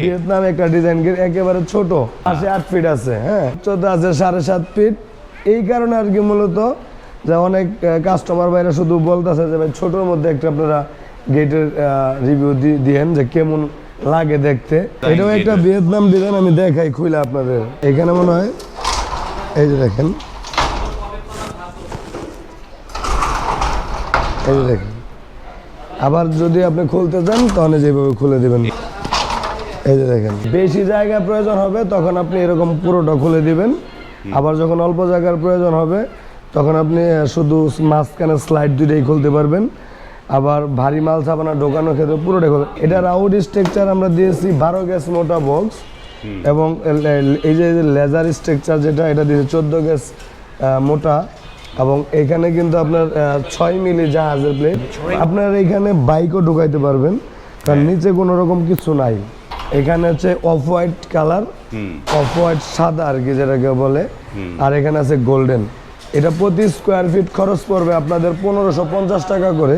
Vietnam একটা design একেবারে ছোট পাশে আট ফিট আছে হ্যাঁ? চোদ্দ আছে সাড়ে সাত ফিট এই কারণে আর কি মূলত যে অনেক কাস্টমার বাইরে শুধু বলতেছে যে ভাই ছোটোর মধ্যে একটা আপনারা গেটের রিভিউ দিয়েন যে কেমন লাগে দেখতে। এটাও একটা ভিয়েতনাম ডিজাইন আমি দেখাই খুলে আপনাদের। এখানে মনে হয় এই যে দেখেন। এই যে দেখেন। আবার যদি আপনি খুলতে চান তাহলে যেভাবে খুলে দেবেন। এই যে দেখেন। বেশি জায়গা প্রয়োজন হবে তখন আপনি এরকম পুরোটা খুলে দিবেন। আবার যখন অল্প জায়গার প্রয়োজন হবে তখন আপনি শুধু মাঝখানে স্লাইড দুইটাই খুলতে পারবেন। আবার ভারী মাল ছাপানা ঢোকানো ক্ষেত্রে পুরোটাই খুলবে এটার আউট স্ট্রাকচার আমরা দিয়েছি বারো গ্যাস মোটা বক্স এবং এই যে লেজার স্ট্রাকচার যেটা এটা দিয়েছে চোদ্দ গ্যাস মোটা। এবং এখানে কিন্তু আপনার ছয় মিলি জাহাজের প্লেট আপনার এখানে বাইকও ঢুকাইতে পারবেন। কারণ নিচে কোনো রকম কিছু নাই। এখানে হচ্ছে off white colour off white সাদা আর কি যেটাকে বলে। আর এখানে আছে গোল্ডেন। এটা প্রতি স্কোয়ার ফিট খরচ পড়বে আপনাদের পনেরোশো পঞ্চাশ টাকা করে।